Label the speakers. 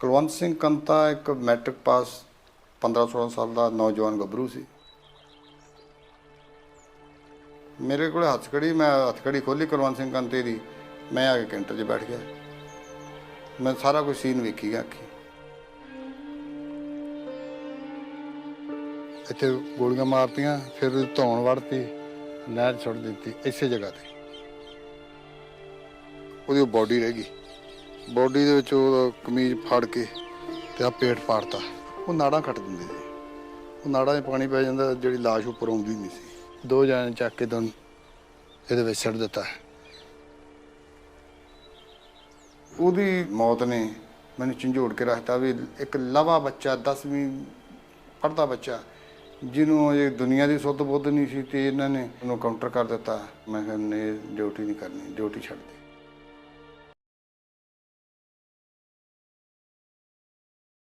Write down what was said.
Speaker 1: ਕੁਲਵੰਤ ਸਿੰਘ ਕੰਤਾ ਇੱਕ ਮੈਟ੍ਰਿਕ ਪਾਸ 15-16 ਸਾਲ ਦਾ ਨੌਜਵਾਨ ਗੱਭਰੂ ਸੀ। ਮੇਰੇ ਕੋਲ ਹੱਥਕੜੀ, ਮੈਂ ਹੱਥਕੜੀ ਖੋਲੀ ਕੁਲਵੰਤ ਸਿੰਘ ਕੰਤੇ ਦੀ। ਮੈਂ ਆ ਕੇ ਕੈਂਟਰ 'ਚ ਬੈਠ ਗਿਆ। ਮੈਂ ਸਾਰਾ ਕੁਝ ਸੀਨ ਵੇਖੀ ਗਿਆ ਅੱਖੀ। ਇੱਥੇ ਗੋਲੀਆਂ ਮਾਰਤੀਆਂ, ਫਿਰ ਧੌਣ ਵੜਤੀ, ਨਹਿਰ ਛੱਡ ਦਿੱਤੀ, ਇਸੇ ਜਗ੍ਹਾ ਤੇ। ਉਹਦੀ ਬਾਡੀ ਰਹਿ ਗਈ। ਬੋਡੀ ਦੇ ਵਿੱਚ ਉਹ ਕਮੀਜ਼ ਫਾੜ ਕੇ ਤੇ ਆ ਪੇਟ ਪਾੜਤਾ। ਉਹ ਨਾੜਾਂ ਕੱਟ ਦਿੰਦੇ ਸੀ। ਉਹ ਨਾੜਾਂ 'ਚ ਪਾਣੀ ਪੈ ਜਾਂਦਾ, ਜਿਹੜੀ ਲਾਸ਼ ਉੱਪਰ ਆਉਂਦੀ ਨਹੀਂ ਸੀ। ਦੋ ਜਣੇ ਚੱਕ ਕੇ ਦੋਨ ਇਹਦੇ ਵਿੱਚ ਛੱਡ ਦਿੱਤਾ। ਉਹਦੀ ਮੌਤ ਨੇ ਮੈਨੂੰ ਝੰਜੋੜ ਕੇ ਰੱਖਤਾ ਵੀ ਇੱਕ ਲਵਾ ਬੱਚਾ 10ਵੀਂ ਪੜਦਾ ਬੱਚਾ, ਜਿਹਨੂੰ ਇਹ ਦੁਨੀਆ ਦੀ ਸੁੱਧ ਬੁੱਧ ਨਹੀਂ ਸੀ ਤੇ ਇਹਨਾਂ ਨੇ ਉਹਨੂੰ ਕਾਊਂਟਰ ਕਰ ਦਿੱਤਾ। ਮੈਂ ਕਿਹਾ, ਨਹੀਂ, ਡਿਊਟੀ ਨਹੀਂ ਕਰਨੀ, ਡਿਊਟੀ ਛੱਡ ਦੇ।